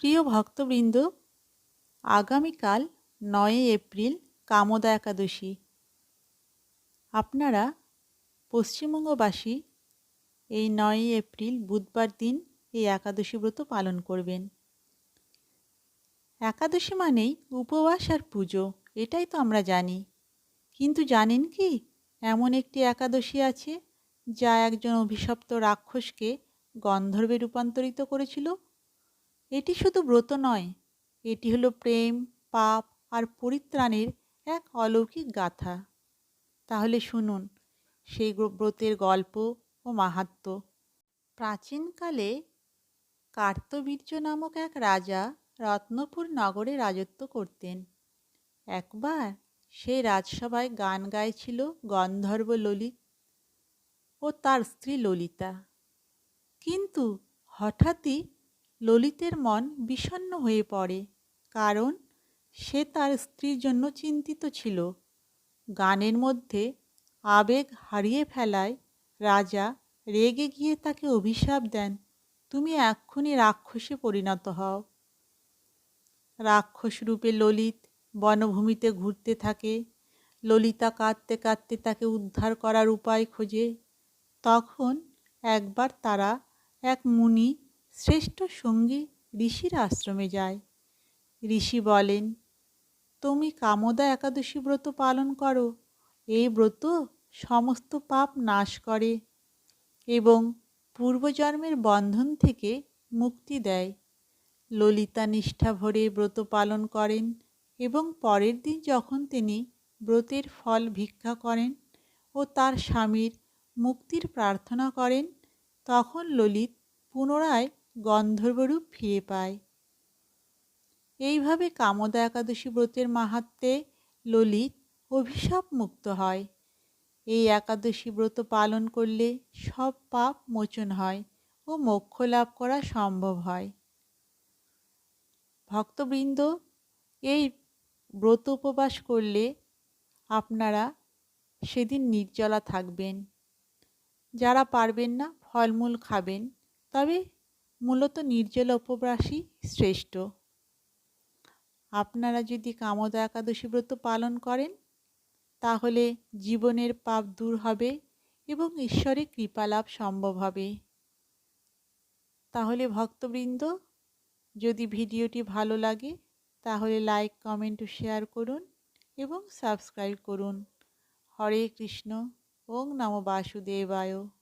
প্রিয় ভক্তবৃন্দ, আগামীকাল নয়ই এপ্রিল কামদা একাদশী। আপনারা পশ্চিমবঙ্গবাসী এই নয়ই এপ্রিল বুধবার দিন এই একাদশী ব্রত পালন করবেন। একাদশী মানেই উপবাস আর পুজো, এটাই তো আমরা জানি। কিন্তু জানেন কি, এমন একটি একাদশী আছে যা একজন অভিশপ্ত রাক্ষসকে গন্ধর্বে রূপান্তরিত করেছিল এটি শুধু ব্রত নয়, এটি হলো প্রেম, পাপ আর পরিত্রাণের এক অলৌকিক গাথা। তাহলে শুনুন, সেই ব্রতের গল্প ও মাহাত্ম। প্রাচীনকালে কার্তবীর্য নামক এক রাজা রত্নপুর নগরে রাজত্ব করতেন। একবার সে রাজসভায় গান গাইছিল গন্ধর্ব ললিত ও তার স্ত্রী ললিতা। কিন্তু হঠাৎই ললিতের মন বিষণ্ন হয়ে পড়ে, কারণ সে তার স্ত্রীর জন্য চিন্তিত ছিল। গানের মধ্যে আবেগ হারিয়ে ফেলায় রাজা রেগে গিয়ে তাকে অভিশাপ দেন, তুমি এক্ষুনি রাক্ষসে পরিণত হও। রাক্ষস রূপে ললিত বনভূমিতে ঘুরতে থাকে। ললিতা কাঁদতে কাঁদতে তাকে উদ্ধার করার উপায় খোঁজে। তখন একবার তারা এক মুনি শ্রেষ্ঠ সঙ্গী ঋষির আশ্রমে যায়। ঋষি বলেন, তুমি কামদা একাদশী ব্রত পালন করো। এই ব্রত সমস্ত পাপ নাশ করে এবং পূর্বজন্মের বন্ধন থেকে মুক্তি দেয়। ললিতা নিষ্ঠা ভরে ব্রত পালন করেন এবং পরের দিন যখন তিনি ব্রতের ফল ভিক্ষা করেন ও তার স্বামীর মুক্তির প্রার্থনা করেন, তখন ললিত পুনরায় গন্ধর্বরূপ ফিরে পায়। এইভাবে কামদা একাদশী ব্রতের মাহাত্মে ললিত অভিশাপ মুক্ত হয়। এই একাদশী ব্রত পালন করলে সব পাপ মোচন হয় ও মোক্ষ লাভ করা সম্ভব হয়। ভক্তবৃন্দ, এই ব্রত উপবাস করলে আপনারা সেদিন নির্জলা থাকবেন। যারা পারবেন না, ফলমূল খাবেন, তবে মূলত নির্জলা উপবাসই শ্রেষ্ঠ। আপনারা যদি কামদা একাদশী ব্রত পালন করেন, তাহলে জীবনের পাপ দূর হবে এবং ঈশ্বরের কৃপালাভ সম্ভব হবে। তাহলে ভক্তবৃন্দ, যদি ভিডিওটি ভালো লাগে, তাহলে লাইক, কমেন্ট ও শেয়ার করুন এবং সাবস্ক্রাইব করুন। হরে কৃষ্ণ, ওং নম বাসুদেবায়।